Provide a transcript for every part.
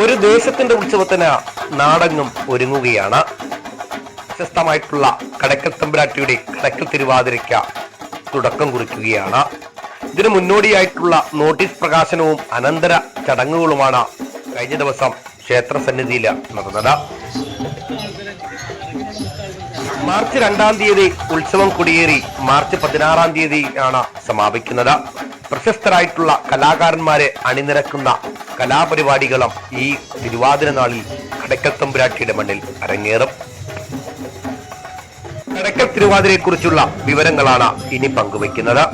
ഒരു ദേശത്തിന്റെ ഉത്സവത്തിന് നാടെങ്ങും ഒരുങ്ങുകയാണ്. പ്രശസ്തമായിട്ടുള്ള കടക്കൽ തമ്പുരാട്ടിയുടെ കടക്കൽ തിരുവാതിരയ്ക്ക് തുടക്കം കുറിക്കുകയാണ്. ഇതിനു മുന്നോടിയായിട്ടുള്ള നോട്ടീസ് പ്രകാശനവും അനന്തര ചടങ്ങുകളുമാണ് കഴിഞ്ഞ ദിവസം ക്ഷേത്ര സന്നിധിയിൽ നടന്നത്. മാർച്ച് രണ്ടാം തീയതി ഉത്സവം കൊടിയേറി മാർച്ച് പതിനാറാം തീയതിയാണ് സമാപിക്കുന്നത്. പ്രശസ്തരായിട്ടുള്ള കലാകാരന്മാരെ അണിനിരക്കുന്ന കലാപരിപാടികളും ഈ തിരുവാതിര നാളിൽ കടക്കൽ തമ്പുരാട്ടിയുടെ മണ്ണിൽ അരങ്ങേറും. കടക്കൽ തിരുവാതിരയെ കുറിച്ചുള്ള വിവരങ്ങളാണ് ഇനി പങ്കുവയ്ക്കുന്നത്.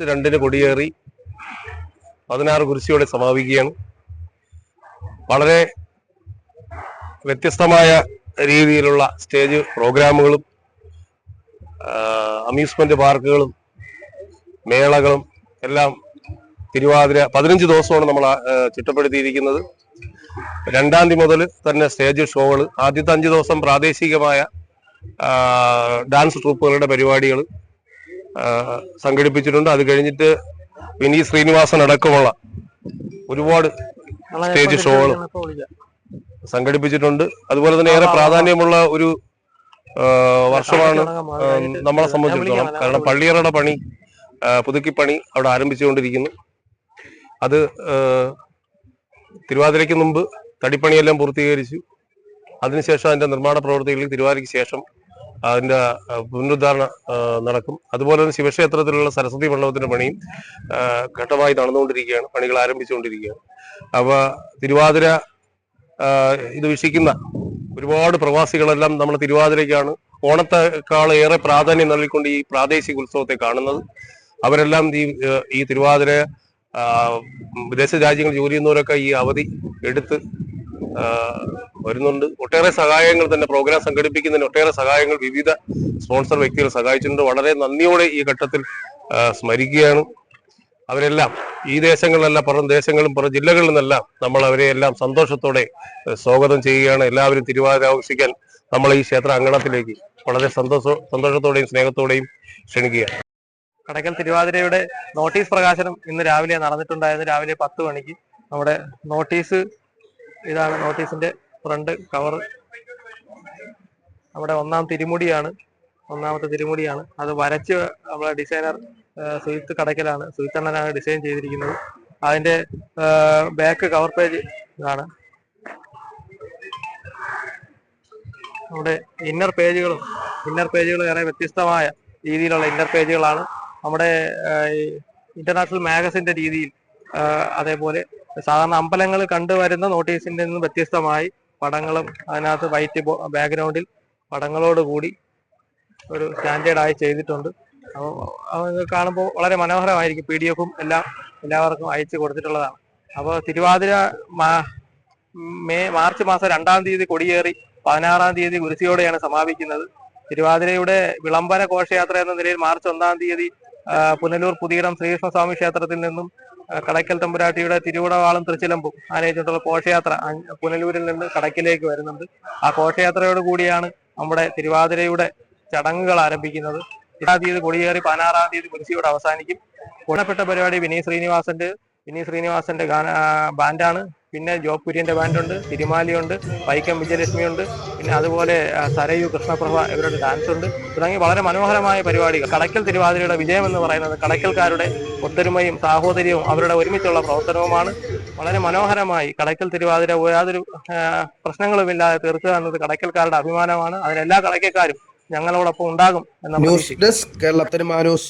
മാർച്ച് രണ്ടിന് കൊടിയേറി പതിനാറ് കുരിശിയോടെ സമാപിക്കുകയാണ്. വളരെ വ്യത്യസ്തമായ രീതിയിലുള്ള സ്റ്റേജ് പ്രോഗ്രാമുകളും അമ്യൂസ്മെന്റ് പാർക്കുകളും മേളകളും എല്ലാം തിരുവാതിര പതിനഞ്ച് ദിവസമാണ് നമ്മൾ ചിട്ടപ്പെടുത്തിയിരിക്കുന്നത്. രണ്ടാം തീയതി മുതൽ തന്നെ സ്റ്റേജ് ഷോകൾ ആദ്യത്തെ അഞ്ച് ദിവസം പ്രാദേശികമായ ഡാൻസ് ട്രൂപ്പുകളുടെ പരിപാടികൾ സംഘടിപ്പിച്ചിട്ടുണ്ട്. അത് കഴിഞ്ഞിട്ട് വിനീത് ശ്രീനിവാസൻ അടക്കമുള്ള ഒരുപാട് സ്റ്റേജ് ഷോകൾ സംഘടിപ്പിച്ചിട്ടുണ്ട്. അതുപോലെ തന്നെ ഏറെ പ്രാധാന്യമുള്ള ഒരു വർഷമാണ് നമ്മളെ സംബന്ധിച്ചിടത്തോളം. കാരണം പള്ളിയറയുടെ പണി പുതുക്കി പണി അവിടെ ആരംഭിച്ചുകൊണ്ടിരിക്കുന്നു. അത് തിരുവാതിരയ്ക്ക് മുമ്പ് തടിപ്പണിയെല്ലാം പൂർത്തീകരിച്ചു. അതിനുശേഷം അതിന്റെ നിർമ്മാണ പ്രവർത്തികളിൽ തിരുവാതിരയ്ക്ക് ശേഷം അതിന്റെ പുനരുദ്ധാരണ നടക്കും. അതുപോലെ തന്നെ ശിവക്ഷേത്രത്തിലുള്ള സരസ്വതി മണ്ഡപത്തിന്റെ പണിയും ഘട്ടമായി നടന്നുകൊണ്ടിരിക്കുകയാണ്. പണികൾ ആരംഭിച്ചുകൊണ്ടിരിക്കുകയാണ്. അപ്പോൾ തിരുവാതിര ഇത് വീക്ഷിക്കുന്ന ഒരുപാട് പ്രവാസികളെല്ലാം നമ്മൾ തിരുവാതിരയ്ക്കാണ്. ഓണത്തെക്കാൾ ഏറെ പ്രാധാന്യം നൽകിക്കൊണ്ട് ഈ പ്രാദേശിക ഉത്സവത്തെ കാണുന്നത്. അവരെല്ലാം ഈ ഈ തിരുവാതിര വിദേശ രാജ്യങ്ങൾ ജോലി ചെയ്യുന്നവരൊക്കെ ഈ അവധി എടുത്ത് വരുന്നുണ്ട്. ഒട്ടേറെ സഹായങ്ങൾ തന്നെ പ്രോഗ്രാം സംഘടിപ്പിക്കുന്നതിന് ഒട്ടേറെ സഹായങ്ങൾ വിവിധ സ്പോൺസർ വ്യക്തികൾ സഹായിച്ചിട്ടുണ്ട്. വളരെ നന്ദിയോടെ ഈ ഘട്ടത്തിൽ സ്മരിക്കുകയാണ്. അവരെല്ലാം ഈ ദേശങ്ങളിലല്ല പുറം ദേശങ്ങളും പുറം ജില്ലകളിൽ നിന്നെല്ലാം നമ്മൾ അവരെ എല്ലാം സന്തോഷത്തോടെ സ്വാഗതം ചെയ്യുകയാണ്. എല്ലാവരും തിരുവാതിര ആഘോഷിക്കാൻ നമ്മൾ ഈ ക്ഷേത്ര അങ്കണത്തിലേക്ക് വളരെ സന്തോഷ സന്തോഷത്തോടെയും സ്നേഹത്തോടെയും ക്ഷണിക്കുകയാണ്. കടക്കൽ തിരുവാതിരയുടെ നോട്ടീസ് പ്രകാശനം ഇന്ന് രാവിലെ നടന്നിട്ടുണ്ടായിരുന്നു. രാവിലെ പത്ത് മണിക്ക് നമ്മുടെ നോട്ടീസ് ഇതാണ് നോട്ടീസിന്റെ ഫ്രണ്ട് കവർ. നമ്മുടെ ഒന്നാം തിരുമുടിയാണ് ഒന്നാമത്തെ തിരുമുടിയാണ്. അത് വരച്ച് നമ്മളെ ഡിസൈനർ സുഹിത്ത് കടക്കലാണ്. സുഹിത്ത് അണ്ണനാണ് ഡിസൈൻ ചെയ്തിരിക്കുന്നത്. അതിന്റെ ബാക്ക് കവർ പേജ് ഇതാണ്. നമ്മുടെ ഇന്നർ പേജുകളും ഇന്നർ പേജുകൾ ഏറെ വ്യത്യസ്തമായ രീതിയിലുള്ള ഇന്നർ പേജുകളാണ് നമ്മുടെ ഇന്റർനാഷണൽ മാഗസിന്റെ രീതിയിൽ അതേപോലെ സാധാരണ അമ്പലങ്ങൾ കണ്ടുവരുന്ന നോട്ടീസിന്റെ നിന്നും വ്യത്യസ്തമായി പടങ്ങളും അതിനകത്ത് വൈറ്റ് ബാക്ക്ഗ്രൗണ്ടിൽ പടങ്ങളോട് കൂടി ഒരു സ്റ്റാൻഡേർഡായി ചെയ്തിട്ടുണ്ട്. അപ്പോൾ കാണുമ്പോൾ വളരെ മനോഹരമായിരിക്കും. പി ഡി എഫും എല്ലാം എല്ലാവർക്കും അയച്ചു കൊടുത്തിട്ടുള്ളതാണ്. അപ്പോൾ തിരുവാതിര മേ മാർച്ച് മാസം രണ്ടാം തീയതി കൊടിയേറി പതിനാറാം തീയതി കുരിശിയോടെയാണ് സമാപിക്കുന്നത്. തിരുവാതിരയുടെ വിളംബര ഘോഷയാത്ര എന്ന നിലയിൽ മാർച്ച് ഒന്നാം തീയതി പുനലൂർ പുതിയിടം ശ്രീകൃഷ്ണസ്വാമി ക്ഷേത്രത്തിൽ നിന്നും കടയ്ക്കൽ തമ്പുരാട്ടിയുടെ തിരുവിടവാളും തൃച്ചിലമ്പും ആനയിച്ചിട്ടുള്ള ഘോഷയാത്ര പുനലൂരിൽ നിന്ന് കടയ്ക്കിലേക്ക് വരുന്നുണ്ട്. ആ ഘോഷയാത്രയോട് കൂടിയാണ് നമ്മുടെ തിരുവാതിരയുടെ ചടങ്ങുകൾ ആരംഭിക്കുന്നത്. എട്ടാം തീയതി കൊടിയേറി പതിനാറാം തീയതി കുരിശിയോട് അവസാനിക്കും. ഗുണപ്പെട്ട പരിപാടി വിനീത് ശ്രീനിവാസന്റെ വിനീത് ശ്രീനിവാസന്റെ ഗാന ബാൻഡാണ്. പിന്നെ ജോബ് കുര്യന്റെ ബാൻഡുണ്ട് തിരുമാലിയുണ്ട് വൈക്കം വിജയലക്ഷ്മിയുണ്ട്. പിന്നെ അതുപോലെ സരയു കൃഷ്ണപ്രഭ ഇവരുടെ ഡാൻസ് ഉണ്ട് തുടങ്ങി വളരെ മനോഹരമായ പരിപാടികൾ. കടയ്ക്കൽ തിരുവാതിരയുടെ വിജയം എന്ന് പറയുന്നത് കടയ്ക്കൽക്കാരുടെ ഒത്തൊരുമയും സാഹോദര്യവും അവരുടെ ഒരുമിച്ചുള്ള പ്രവർത്തനവുമാണ്. വളരെ മനോഹരമായി കടയ്ക്കൽ തിരുവാതിര യാതൊരു പ്രശ്നങ്ങളുമില്ലാതെ തീർക്കുക എന്നത് കടയ്ക്കൽക്കാരുടെ അഭിമാനമാണ്. അതിനെല്ലാ കടയ്ക്കൽക്കാരും ഞങ്ങളോടൊപ്പം ഉണ്ടാകും എന്ന ന്യൂസ് ഡെസ്ക് കേരളത്തിന് മാനൂസ്.